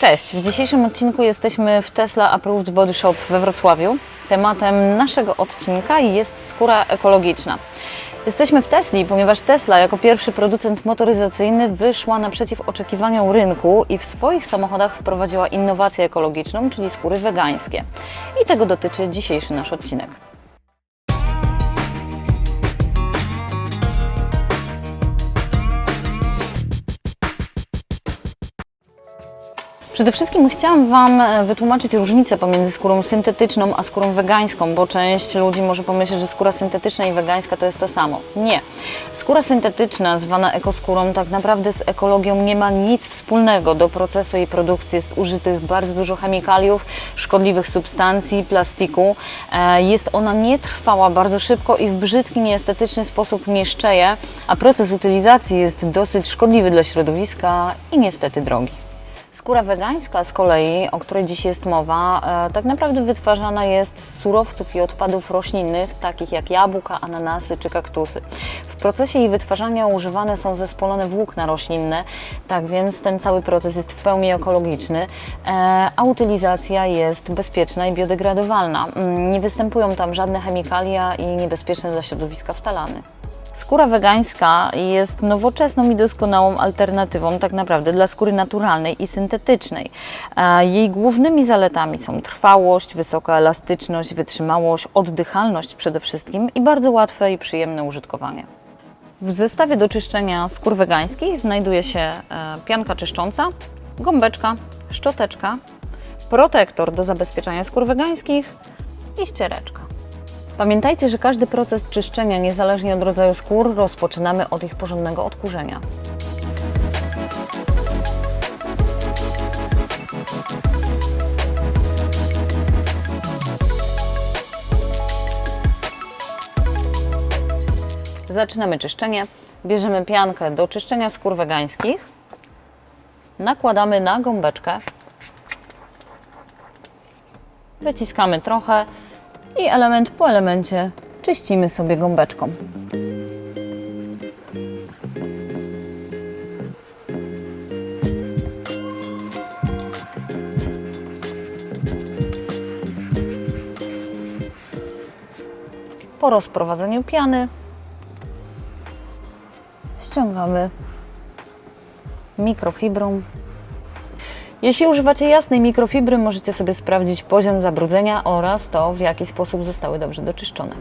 Cześć, w dzisiejszym odcinku jesteśmy w Tesla Approved Body Shop we Wrocławiu. Tematem naszego odcinka jest skóra ekologiczna. Jesteśmy w Tesli, ponieważ Tesla jako pierwszy producent motoryzacyjny wyszła naprzeciw oczekiwaniom rynku i w swoich samochodach wprowadziła innowację ekologiczną, czyli skóry wegańskie. I tego dotyczy dzisiejszy nasz odcinek. Przede wszystkim chciałam Wam e, wytłumaczyć różnicę pomiędzy skórą syntetyczną a skórą wegańską, bo część ludzi może pomyśleć, że skóra syntetyczna i wegańska to jest to samo. Nie. Skóra syntetyczna, zwana ekoskórą, tak naprawdę z ekologią nie ma nic wspólnego. Do procesu jej produkcji jest użytych bardzo dużo chemikaliów, szkodliwych substancji, plastiku. E, Jest ona nietrwała, bardzo szybko i w brzydki, nieestetyczny sposób niszczeje, a proces utylizacji jest dosyć szkodliwy dla środowiska i niestety drogi. Skóra wegańska z kolei, o której dziś jest mowa, e, tak naprawdę wytwarzana jest z surowców i odpadów roślinnych, takich jak jabłka, ananasy czy kaktusy. W procesie jej wytwarzania używane są zespolone włókna roślinne, tak więc ten cały proces jest w pełni ekologiczny, e, a utylizacja jest bezpieczna i biodegradowalna. Mm, Nie występują tam żadne chemikalia i niebezpieczne dla środowiska wtalany. Skóra wegańska jest nowoczesną i doskonałą alternatywą tak naprawdę dla skóry naturalnej i syntetycznej. Jej głównymi zaletami są trwałość, wysoka elastyczność, wytrzymałość, oddychalność przede wszystkim i bardzo łatwe i przyjemne użytkowanie. W zestawie do czyszczenia skór wegańskich znajduje się e, pianka czyszcząca, gąbeczka, szczoteczka, protektor do zabezpieczania skór wegańskich i ściereczka. Pamiętajcie, że każdy proces czyszczenia, niezależnie od rodzaju skór, rozpoczynamy od ich porządnego odkurzenia. Zaczynamy czyszczenie. Bierzemy piankę do czyszczenia skór wegańskich. Nakładamy na gąbeczkę. Wyciskamy trochę i element po elemencie czyścimy sobie gąbeczką. Po rozprowadzeniu piany ściągamy mikrofibrą jeśli używacie jasnej mikrofibry, możecie sobie sprawdzić poziom zabrudzenia oraz to, w jaki sposób zostały dobrze doczyszczone.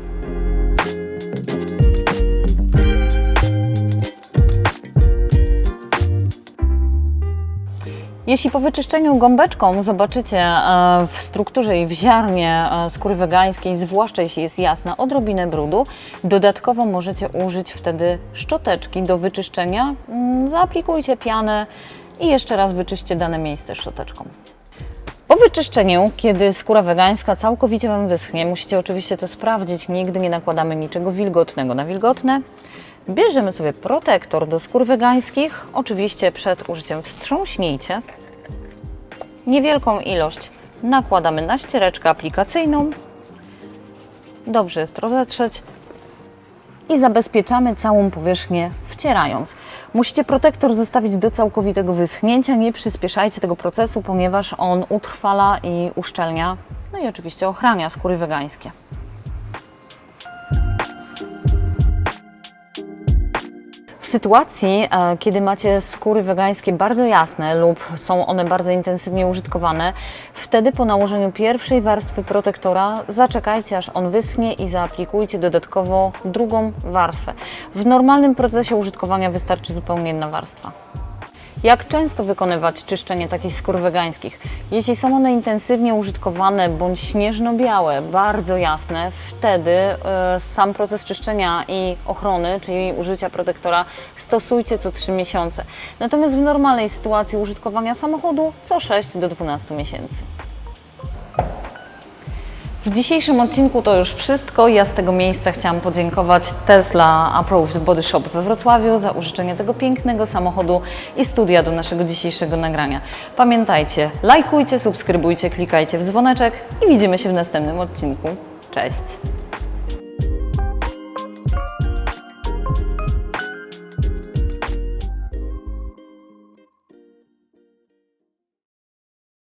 Jeśli po wyczyszczeniu gąbeczką zobaczycie e, w strukturze i w ziarnie e, skóry wegańskiej, zwłaszcza jeśli jest jasna, odrobinę brudu, dodatkowo możecie użyć wtedy szczoteczki do wyczyszczenia. Mm, Zaaplikujcie pianę i jeszcze raz wyczyście dane miejsce szczoteczką. Po wyczyszczeniu, kiedy skóra wegańska całkowicie Wam wyschnie, musicie oczywiście to sprawdzić, nigdy nie nakładamy niczego wilgotnego na wilgotne. Bierzemy sobie protektor do skór wegańskich, oczywiście przed użyciem wstrząśnijcie. Niewielką ilość nakładamy na ściereczkę aplikacyjną. Dobrze jest rozetrzeć i zabezpieczamy całą powierzchnię wcierając. Musicie protektor zostawić do całkowitego wyschnięcia, nie przyspieszajcie tego procesu, ponieważ on utrwala i uszczelnia, no i oczywiście ochrania skóry wegańskie. Sytuacji, e, kiedy macie skóry wegańskie bardzo jasne lub są one bardzo intensywnie użytkowane, wtedy po nałożeniu pierwszej warstwy protektora zaczekajcie aż on wyschnie i zaaplikujcie dodatkowo drugą warstwę. W normalnym procesie użytkowania wystarczy zupełnie jedna warstwa. Jak często wykonywać czyszczenie takich skór wegańskich? Jeśli są one intensywnie użytkowane bądź śnieżno-białe, bardzo jasne, wtedy e, sam proces czyszczenia i ochrony, czyli użycia protektora, stosujcie co 3 miesiące. Natomiast w normalnej sytuacji użytkowania samochodu co 6 do 12 miesięcy. W dzisiejszym odcinku to już wszystko. Ja z tego miejsca chciałam podziękować Tesla Approved Body Shop we Wrocławiu za użyczenie tego pięknego samochodu i studia do naszego dzisiejszego nagrania. Pamiętajcie, lajkujcie, subskrybujcie, klikajcie w dzwoneczek i widzimy się w następnym odcinku. Cześć!